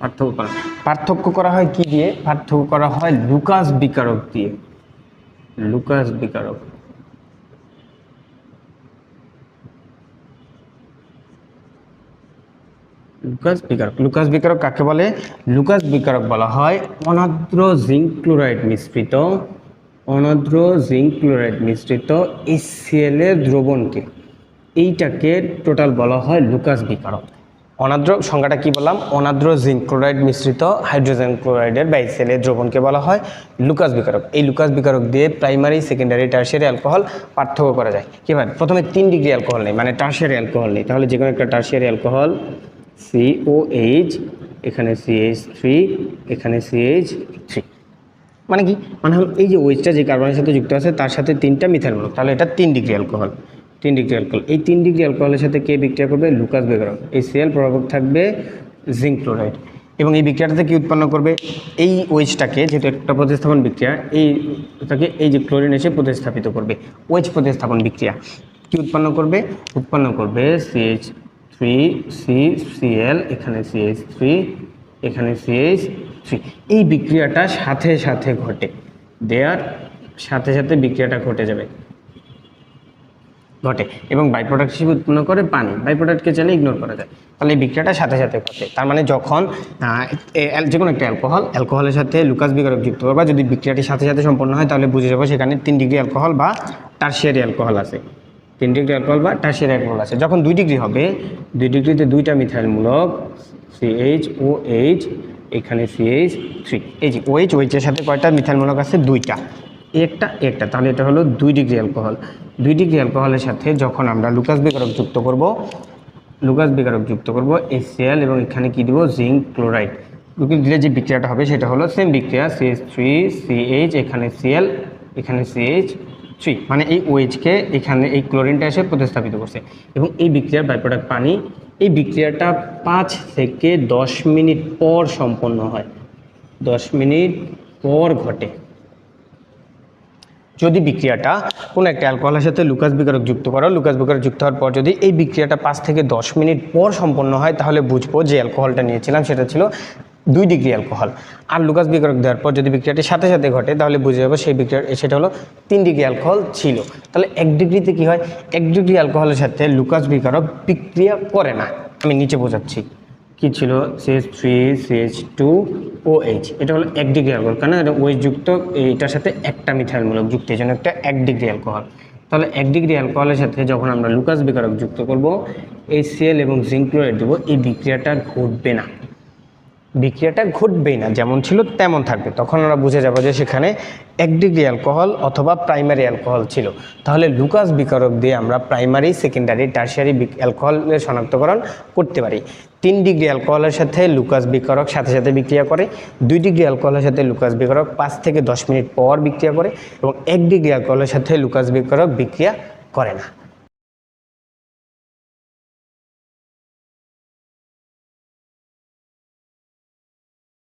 পার্থক্য করা। পার্থক্য করা হয় কি দিয়ে? পার্থক্য করা হয় লুকাস বিকারক দিয়ে। লুকাস বিকারক। লুকাস বিকারক। লুকাস বিকারক কাকে বলে? লুকাস বিকারক বলা হয় অনাদ্র জিঙ্ক ক্লোরাইড মিশ্রিত অনাদ্র জিঙ্ক ক্লোরাইড মিশ্রিত এর দ্রবণকে। এইটাকে টোটাল বলা হয় লুকাস বিকারক। অনাদ্র সংজ্ঞাটা কি বললাম? অনাদ্র জিঙ্ক ক্লোরাইড মিশ্রিত হাইড্রোজেন ক্লোরাইডের বাইসেলের দ্রবণকে বলা হয় লুকাস বিকারক। এই লুকাস বিকারক দিয়ে প্রাইমারি, সেকেন্ডারি, টার্সিয়ারি অ্যালকোহল পার্থক্য করা যায়। কীভাবে প্রথমে তিন ডিগ্রি অ্যালকোহল নেই মানে টার্সিয়ারি অ্যালকোহল নেই। তাহলে যে কোনো একটা টার্সিয়ারি অ্যালকোহল সিওএইচ এখানে সিএইচ থ্রি এখানে সিএইচ থ্রি মানে কি? মানে হলো এই যে ওয়েজটা যে কার্বনের সাথে যুক্ত আছে, তার সাথে তিনটা মিথাইল তাহলে এটা তিন ডিগ্রি অ্যালকোহল। তিন ডিগ্রি অ্যালকোহল এই তিন ডিগ্রি অ্যালকোহলের সাথে কে বিক্রিয়া করবে? লুকাস বেগরক এই সিএল প্রভাবক থাকবে জিঙ্ক ক্লোরাইড এবং এই বিক্রিয়াটাতে কি উৎপন্ন করবে? এই ওয়েজটাকে যেহেতু একটা প্রতিস্থাপন বিক্রিয়া এইটাকে এই যে ক্লোরিন এসে প্রতিস্থাপিত করবে। ওয়েজ প্রতিস্থাপন বিক্রিয়া। কি উৎপন্ন করবে? উৎপন্ন করবে সিএইচ থ্রি সি সিএল এখানে সিএইচ থ্রি এখানে সিএইচ থ্রি এই বিক্রিয়াটা সাথে সাথে ঘটে। দেয়ার সাথে সাথে বিক্রিয়াটা ঘটে যাবে। ঘটে এবং বাই প্রোডাক্ট হিসেবে উৎপন্ন করে পানি। বাই প্রোডাক্টকে চাইলে ইগনোর করা যায়। তাহলে এই বিক্রিয়াটা সাথে সাথে ঘটে। তার মানে যখন যে কোনো একটা অ্যালকোহল অ্যালকোহলের সাথে লুকাস বিকারক যুক্ত করবা, যদি বিক্রিয়াটি সাথে সাথে সম্পন্ন হয়, তাহলে বুঝে যাব সেখানে তিন ডিগ্রি অ্যালকোহল বা টার্সিয়ারি অ্যালকোহল আছে। তিন ডিগ্রি অ্যালকোহল বা টার্সিয়ারি অ্যালকোহল আছে। যখন দুই ডিগ্রি হবে, দুই ডিগ্রিতে দুইটা মিথাইল মূলক সিএইচ ও এইচ এখানে সিএইচ থ্রি এই যে ওএইচ ওএইচের সাথে কয়টা মিথাইল মূলক আছে? দুইটা। একটা একটা, তাহলে এটা হলো দুই ডিগ্রি অ্যালকোহল। দুই ডিগ্রি অ্যালকোহলের সাথে যখন আমরা লুকাস বিকারক যুক্ত করব, লুকাস বিকারক যুক্ত করব এসিএল এবং এখানে কি দিব? জিঙ্ক ক্লোরাইড লুকিয়ে দিলে যে বিক্রিয়াটা হবে সেটা হলো সেম বিক্রিয়া সিএইচ থ্রি সিএইচ এখানে সিএল এখানে সিএইচ থ্রি মানে এই ওয়েজকে এখানে এই ক্লোরিনটা এসে প্রতিস্থাপিত করছে। এবং এই বিক্রিয়ার বাই প্রোডাক্ট পানি, এই বিক্রিয়াটা পাঁচ থেকে দশ মিনিট পর সম্পন্ন হয়। দশ মিনিট পর ঘটে। যদি বিক্রিয়াটা কোনো একটা অ্যালকোহলের সাথে লুকাস বিকারক যুক্ত করো, লুকাস বিকারক যুক্ত হওয়ার পর যদি এই বিক্রিয়াটা পাঁচ থেকে দশ মিনিট পর সম্পন্ন হয়, তাহলে বুঝব যে অ্যালকোহলটা নিয়েছিলাম সেটা ছিল দুই ডিগ্রি অ্যালকোহল। আর লুকাস বিকারক দেওয়ার পর যদি বিক্রিয়াটি সাথে সাথে ঘটে, তাহলে বুঝে যাব সেই বিক্রিয়া, সেটা হলো তিন ডিগ্রি অ্যালকোহল ছিল। তাহলে এক ডিগ্রিতে কী হয়? এক ডিগ্রি অ্যালকোহলের সাথে লুকাস বিকারক বিক্রিয়া করে না। আমি নিচে বোঝাচ্ছি। কি ছিল? CS three CS two O H এটা হলো এক ডিগ্রি অ্যালকোহল কেন? এটা যুক্ত এইটার সাথে একটা মিথাইলমূলক যুক্ত, এই জন্য একটা এক ডিগ্রি অ্যালকোহল তাহলে এক ডিগ্রি অ্যালকোহলের সাথে যখন আমরা লুকাস বিকারক যুক্ত করব, এই সিএল এবং জিঙ্ক ক্লোরাইড দেবো, এই বিক্রিয়াটা ঘটবে না। বিক্রিয়াটা ঘটবেই না, যেমন ছিল তেমন থাকবে। তখন আমরা বুঝে যাব যে সেখানে এক ডিগ্রি অ্যালকোহল অথবা প্রাইমারি অ্যালকোহল ছিল। তাহলে লুকাস বিকারক দিয়ে আমরা প্রাইমারি, সেকেন্ডারি, টার্সিয়ারি অ্যালকোহলের শনাক্তকরণ করতে পারি। তিন ডিগ্রি অ্যালকোহলের সাথে লুকাস বিকারক সাথে সাথে বিক্রিয়া করে, দুই ডিগ্রি অ্যালকোহলের সাথে লুকাস বিকারক পাঁচ থেকে দশ মিনিট পর বিক্রিয়া করে এবং এক ডিগ্রি অ্যালকোহলের সাথে লুকাস বিকারক বিক্রিয়া করে না।